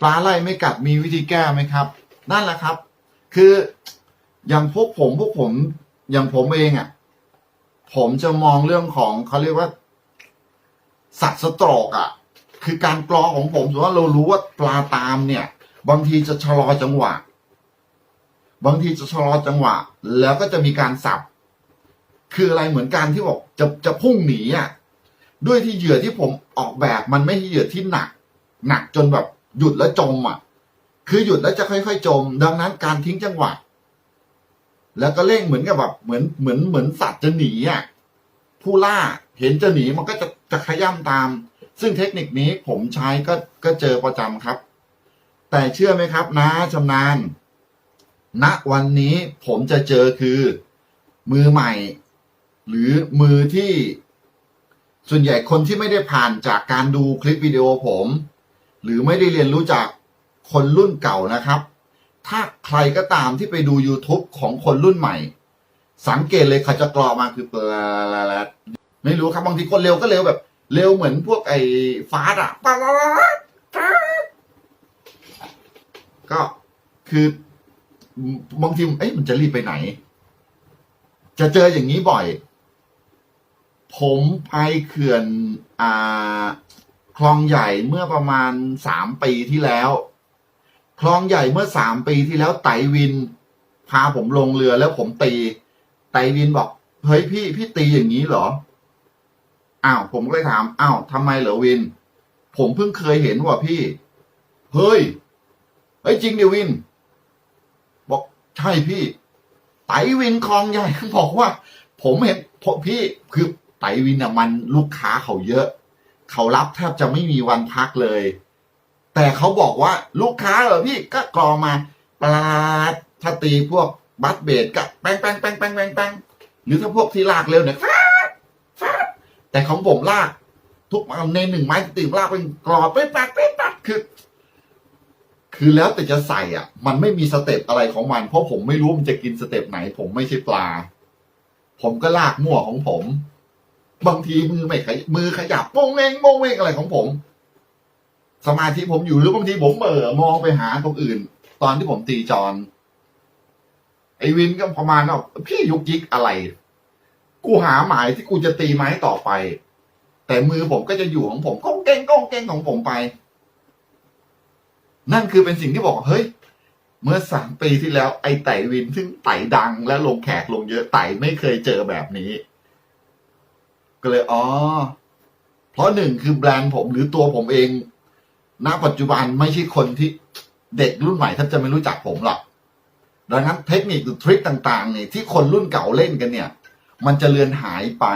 ปลาไล่ไม่กัดมีวิธีแก้ไหมครับ นั่นแหละครับ คืออย่างพวกผมพวกผมอย่างผมเองอะ่ะ ผมจะมองเรื่องของเขาเรียกว่า สัตว์สตรอกอะ่ะ คือการกรอของผมสมมติว่าเรารู้ว่าปลาตามเนี่ย บางทีจะชะลอจังหวะ บางทีจะชะลอจังหวะ แล้วก็จะมีการสับ คืออะไรเหมือนการที่บอกจะจะพุ่งหนีอะด้วยที่เหยื่อที่ผมออกแบบมันไม่ใช่เหยื่อที่หนัก หนักจนแบบ หยุดแล้วจมอะ คือหยุดแล้วจะค่อย ๆ จม ดังนั้นการทิ้งจังหวะ แล้วก็เร่งเหมือนกับแบบเหมือนเหมือนเหมือนสัตว์จะหนีอะผู้ล่าเห็นจะหนีมันก็จะจะขย้ำตาม ซึ่งเทคนิคนี้ผมใช้ก็ก็เจอประจำครับ แต่เชื่อไหมครับนะชำนาญณวันนี้ผมจะเจอคือ มือใหม่ หรือมือที่ส่วนใหญ่คนที่ไม่ได้ผ่านจากการดูคลิปวิดีโอผม หรือไม่ได้เรียนรู้จากคนรุ่นเก่านะครับ ถ้าใครก็ตามที่ไปดู YouTube ของคนรุ่นใหม่ สังเกตเลยเขาจะกรอมาคือเปลาไม่รู้ครับบางทีคนเร็วก็เร็วแบบ เร็วเหมือนพวกไอ้ฟาสอะปลาก็คือบางทีเอ้ยมันจะรีบไปไหน จะเจออย่างนี้บ่อย ผมไปเขื่อนอ่า คลองใหญ่เมื่อประมาณสามปีที่แล้ว คลองใหญ่เมื่อสามปีที่แล้วไตวิน พาผมลงเรือแล้วผมตี ไตวินบอกเฮ้ยพี่พี่ตีอย่างนี้เหรออ้าวผมก็เลยถามอ้าวทำไมเหรอวิน ผมเพิ่งเคยเห็นว่ะพี่เฮ้ยเฮ้ยจริงดิวิน บอกใช่พี่ ไตวินคลองใหญ่บอกว่า ผมเห็นพี่คือไตวินอะมันลูกค้าเขาเยอะ เขารับแทบจะไม่มีวันพักเลย แต่เขาบอกว่าลูกค้าเหรอพี่ก็กรอมาปลาถ้าตีพวกบัสเบดก็แป้งแป้งแป้งแป้งแป้งแป้งหรือถ้าพวกที่ลากเร็วเนี่ยฟาดฟาดแต่ของผมลาก ทุกในหนึ่งไม้ตีลากเป็นกรอบเป๊ะปัดเป๊ะปัดคือคือแล้วแต่จะใส่อะ มันไม่มีสเต็ปอะไรของมัน เพราะผมไม่รู้มันจะกินสเต็ปไหน ผมไม่ใช่ปลา ผมก็ลากมั่วของผม บางทีมือไม่ขยมือขยับโป้งเองโป้งเองอะไรของผม สมาธิผมอยู่หรือบางทีผมเหม่อมองไปหาตรงอื่น ตอนที่ผมตีจอนไอวินก็ประมาณว่าพี่ยุกยิกอะไร กูหาหมายที่กูจะตีไม้ต่อไป แต่มือผมก็จะอยู่ของผมก้องเก้งก้องเก้งของผมไป นั่นคือเป็นสิ่งที่บอกเฮ้ยเมื่อสามปีที่แล้วไอ้ไต่วินซึ่งไต่ดังและลงแขกลงเยอะไต่ไม่เคยเจอแบบนี้ ก็เลยอ๋อ เพราะหนึ่งคือแบรนด์ผมหรือตัวผมเอง ณ ปัจจุบันไม่ใช่คนที่เด็กรุ่นใหม่ท่านจะไม่รู้จักผมหรอก ดังนั้นเทคนิคหรือทริคต่างๆเนี่ยที่คนรุ่นเก่าเล่นกันเนี่ย มันจะเลือนหายไป